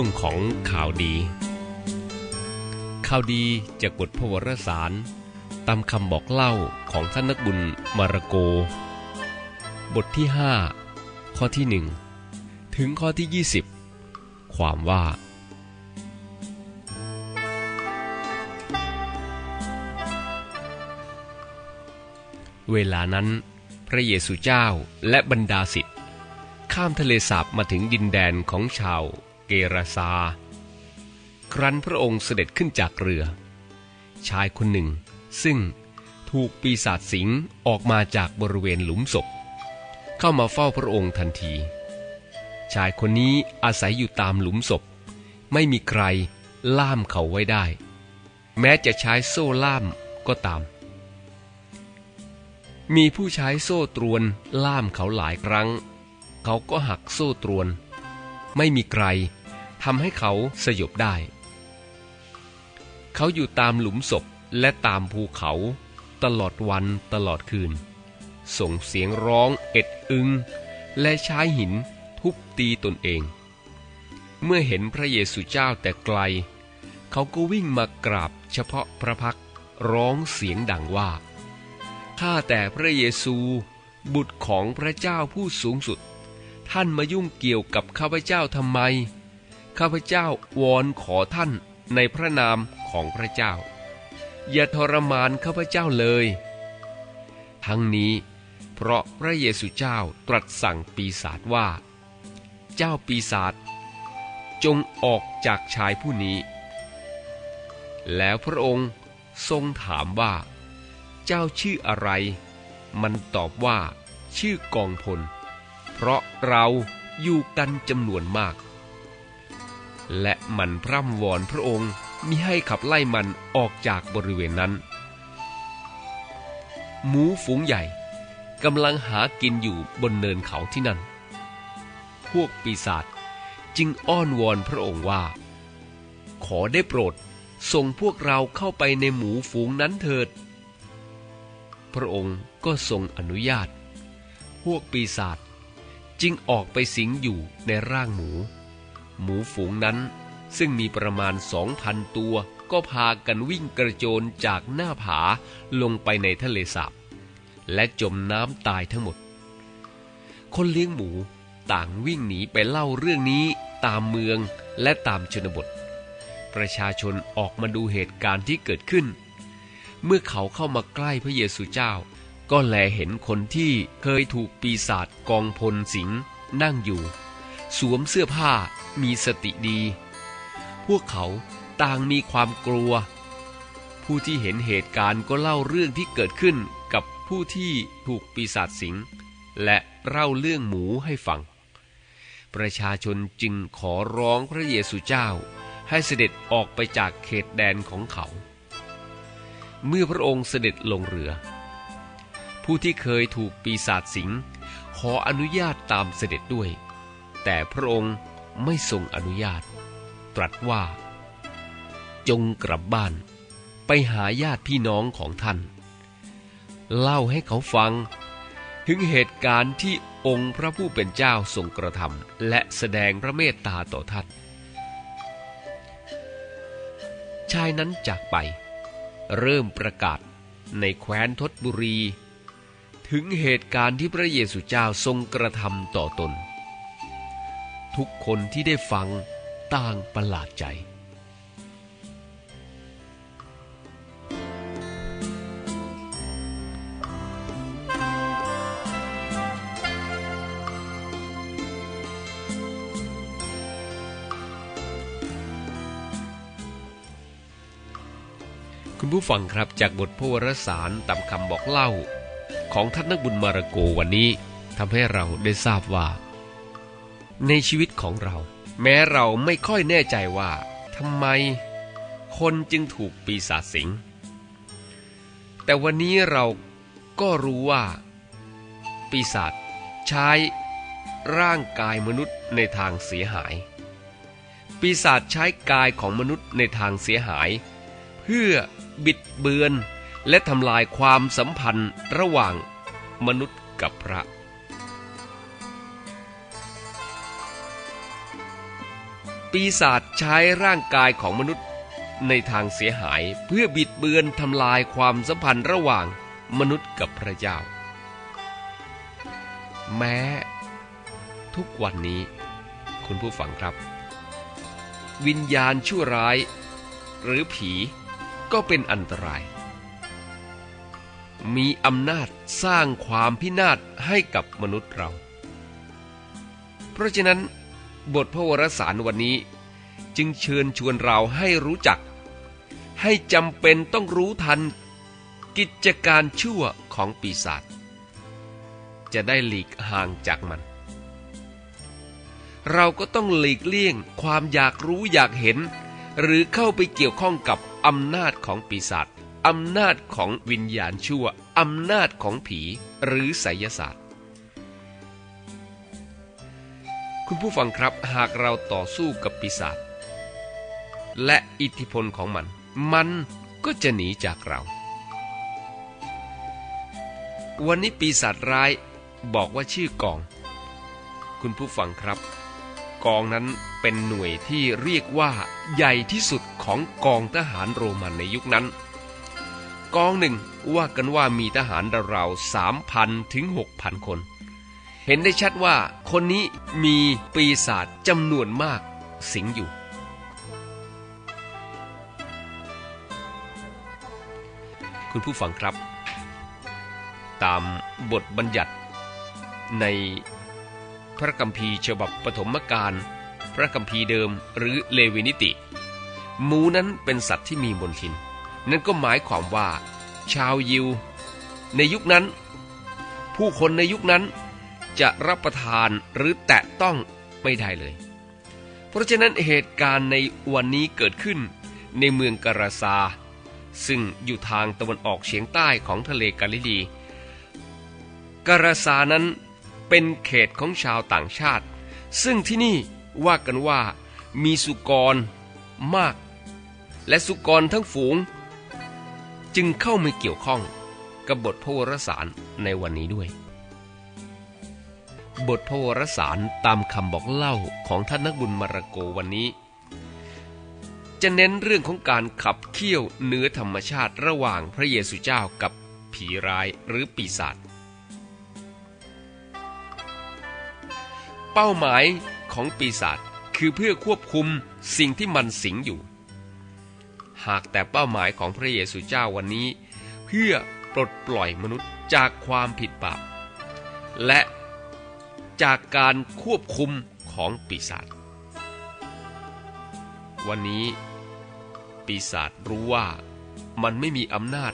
ช่วงของข่าวดี ข่าวดีจากบทพระวรสาร ตามคำบอกเล่าของท่านนักบุญมาระโก บทที่ 5 ข้อที่1ถึงข้อที่ 20 ความว่าเวลานั้น พระเยซูเจ้าและบรรดาศิษย์ข้ามทะเลสาบมาถึงดินแดนของชาว เกราซา ครั้นพระองค์เสด็จขึ้นจากเรือ ชายคนหนึ่ง ซึ่งถูกปีศาจสิงออกมาจากบริเวณหลุมศพ เข้ามาเฝ้าพระองค์ทันที ชายคนนี้อาศัยอยู่ตามหลุมศพ ไม่มีใครล่ามเขาไว้ได้ แม้จะใช้โซ่ล่ามก็ตาม มีผู้ใช้โซ่ตรวนล่ามเขาหลายครั้ง เขาก็หักโซ่ตรวน ไม่มีใคร ทำให้เขาสยบได้ เขาอยู่ตามหลุมศพและตามภูเขา ตลอดวันตลอดคืน ส่งเสียงร้องเอ็ดอึง และใช้หินทุบตีตนเอง เมื่อเห็นพระเยซูเจ้าแต่ไกล เขาก็วิ่งมากราบเฉพาะพระพักร้องเสียงดังว่า ข้าแต่พระเยซู บุตรของพระเจ้าผู้สูงสุด ท่านมายุ่งเกี่ยวกับข้าพเจ้าทำไม ข้าพเจ้าวอนขอท่านในพระนามของพระเจ้า อย่าทรมานข้าพเจ้าเลย ทั้งนี้ เพราะพระเยซูเจ้าตรัสสั่งปีศาจว่า เจ้าปีศาจจงออกจากชายผู้นี้ แล้วพระองค์ทรงถามว่า เจ้าชื่ออะไร มันตอบว่า ชื่อกองพล เพราะเราอยู่กันจำนวนมาก และมันพร่ำวอนพระองค์มิให้ขับไล่มันออกจากบริเวณนั้น หมูฝูงใหญ่กำลังหากินอยู่บนเนินเขาที่นั่น พวกปีศาจจึงอ้อนวอนพระองค์ว่า ขอได้โปรดส่งพวกเราเข้าไปในหมูฝูงนั้นเถิด พระองค์ก็ทรงอนุญาต พวกปีศาจจึงออกไปสิงอยู่ในร่างหมู หมูฝูงนั้น ซึ่งมีประมาณสองพันตัว ก็พากันวิ่งกระโจนจากหน้าผาลงไปในทะเลสาบและจมน้ำตายทั้งหมด คนเลี้ยงหมูต่างวิ่งหนีไปเล่าเรื่องนี้ตามเมืองและตามชนบท ประชาชนออกมาดูเหตุการณ์ที่เกิดขึ้น เมื่อเขาเข้ามาใกล้พระเยซูเจ้า ก็แลเห็นคนที่เคยถูกปีศาจกองพลสิงนั่งอยู่ สวมเสื้อผ้ามีสติดี พวกเขาต่างมีความกลัว ผู้ที่เห็นเหตุการณ์ก็เล่าเรื่องที่เกิดขึ้นกับผู้ที่ถูกปีศาจสิง และเล่าเรื่องหมูให้ฟัง ประชาชนจึงขอร้องพระเยซูเจ้า ให้เสด็จออกไปจากเขตแดนของเขา เมื่อพระองค์เสด็จลงเรือ ผู้ที่เคยถูกปีศาจสิง ขออนุญาตตามเสด็จด้วย แต่พระองค์ไม่ทรงอนุญาต ตรัสว่า จงกลับบ้าน ไปหาญาติพี่น้องของท่าน เล่าให้เขาฟัง ถึงเหตุการณ์ที่องค์พระผู้เป็นเจ้าทรงกระทำและแสดงพระเมตตาต่อท่าน ชายนั้นจากไป เริ่มประกาศในแคว้นทศบุรี ถึงเหตุการณ์ที่พระเยซูเจ้าทรงกระทำต่อตน ทุกคนที่ได้ฟังต่างประหลาดใจ คุณผู้ฟังครับจากบทพวรสารตามคำบอกเล่า ของท่านนักบุญมาระโกวันนี้ทำให้เราได้ทราบว่า ในชีวิตของเรา แม้เราไม่ค่อยแน่ใจว่าทำไม คนจึงถูกปีศาจสิง แต่วันนี้เราก็รู้ว่า ปีศาจใช้ร่างกายมนุษย์ในทางเสียหาย ปีศาจใช้กายของมนุษย์ในทางเสียหาย เพื่อบิดเบือนและทำลายความสัมพันธ์ระหว่างมนุษย์กับพระ ปีศาจใช้ร่างกายของมนุษย์ ในทางเสียหายเพื่อบิดเบือนทำลายความสัมพันธ์ระหว่างมนุษย์กับพระเจ้า แม้ ทุกวันนี้ คุณผู้ฟังครับ วิญญาณชั่วร้าย หรือผีก็เป็นอันตราย มีอำนาจสร้างความพินาศให้กับมนุษย์เรา เพราะฉะนั้น บทพระวรสารวันนี้ จึงเชิญชวนเราให้รู้จัก ให้จำเป็นต้องรู้ทัน กิจการชั่วของปีศาจจะได้หลีกห่างจากมัน เราก็ต้องหลีกเลี่ยงความอยากรู้อยากเห็น หรือเข้าไปเกี่ยวข้องกับอำนาจของปีศาจอำนาจของวิญญาณชั่วอำนาจของผีหรือไสยศาสตร์ คุณผู้ฟังครับหากเราต่อสู้กับปีศาจและอิทธิพลของมัน มันก็จะหนีจากเรา วันนี้ปีศาจร้ายบอกว่าชื่อกอง คุณผู้ฟังครับ กองนั้นเป็นหน่วยที่เรียกว่าใหญ่ที่สุดของกองทหารโรมันในยุคนั้น กองหนึ่งว่ากันว่ามีทหารราวๆสามพันถึงหกพันคน เห็นได้ชัดว่าคนนี้มีปีศาจจำนวนมากสิงอยู่ คุณผู้ฟังครับ ตามบทบัญญัติ ในพระกัมภีร์ฉบับปฐมกาลพระกัมภีร์เดิมหรือเลวินิติ หมูนั้นเป็นสัตว์ที่มีมนทิน นั่นก็หมายความว่า ชาวยิว ในยุคนั้น ผู้คนในยุคนั้น จะรับประทานหรือแตะต้องไม่ได้เลย เพราะฉะนั้นเหตุการณ์ในวันนี้เกิดขึ้นในเมืองกราซา ซึ่งอยู่ทางตะวันออกเฉียงใต้ของทะเลกาลิลีกราซานั้นเป็นเขตของชาวต่างชาติ ซึ่งที่นี่ว่ากันว่ามีสุกรมาก และสุกรทั้งฝูง จึงเข้ามาเกี่ยวข้องกับบทพระวรสารในวันนี้ด้วย บทพระวรสารตามคำบอกเล่าของท่านนักบุญมาระโกวันนี้ จะเน้นเรื่องของการขับเคี่ยวเนื้อธรรมชาติระหว่างพระเยซูเจ้ากับผีร้ายหรือปีศาจเป้าหมายของปีศาจคือเพื่อควบคุมสิ่งที่มันสิงอยู่ หากแต่เป้าหมายของพระเยซูเจ้าวันนี้ เพื่อปลดปล่อยมนุษย์จากความผิดบาปและ จากการควบคุมของปีศาจ วันนี้ ปีศาจรู้ว่ามันไม่มีอำนาจ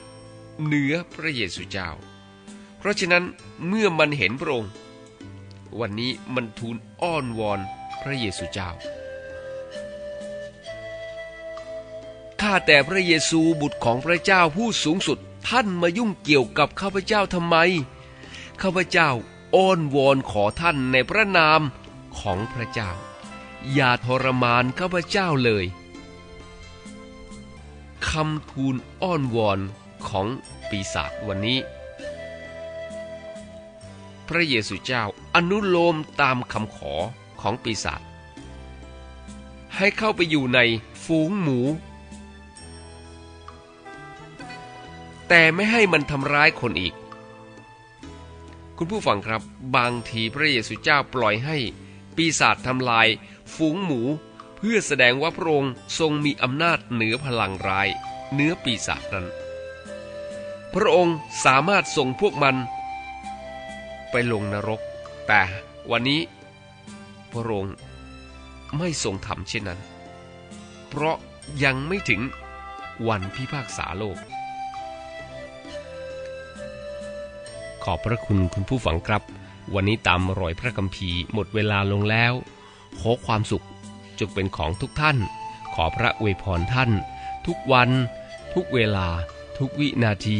เหนือพระเยซูเจ้า เพราะฉะนั้นเมื่อมันเห็นพระองค์ วันนี้มันทูลอ้อนวอนพระเยซูเจ้า ข้าแต่พระเยซูบุตรของพระเจ้าผู้สูงสุดท่านมายุ่งเกี่ยวกับข้าพเจ้าทำไม ข้าพเจ้า อ้อนวอนขอท่านในพระนามของพระเจ้า อย่าทรมานข้าพเจ้าเลยคำทูลอ้อนวอนของปีศาจวันนี้ พระเยซูเจ้าอนุโลมตามคำขอของปีศาจให้เข้าไปอยู่ในฝูงหมู แต่ไม่ให้มันทำร้ายคนอีก คุณผู้ฟังครับ บางทีพระเยซูเจ้าปล่อยให้ ปีศาจทำลาย ฝูงหมู เพื่อแสดงว่าพระองค์ทรงมีอำนาจเหนือพลังร้ายเนื้อปีศาจนั้น พระองค์สามารถส่งพวกมัน ไปลงนรก แต่วันนี้ พระองค์ไม่ทรงทำเช่นนั้น เพราะยังไม่ถึงวันพิพากษาโลก ขอบพระคุณคุณผู้ฟังครับ วันนี้ตามรอยพระคัมภีร์หมดเวลาลงแล้วขอความสุขจงเป็นของทุกท่าน ขอพระอวยพรท่าน ทุกวัน ทุกเวลา ทุกวินาที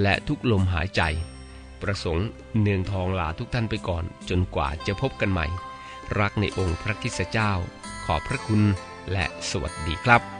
และทุกลมหายใจ ประสงค์เนืองทองลาทุกท่านไปก่อน จนกว่าจะพบกันใหม่ รักในองค์พระคิดเจ้า ขอบพระคุณและสวัสดีครับ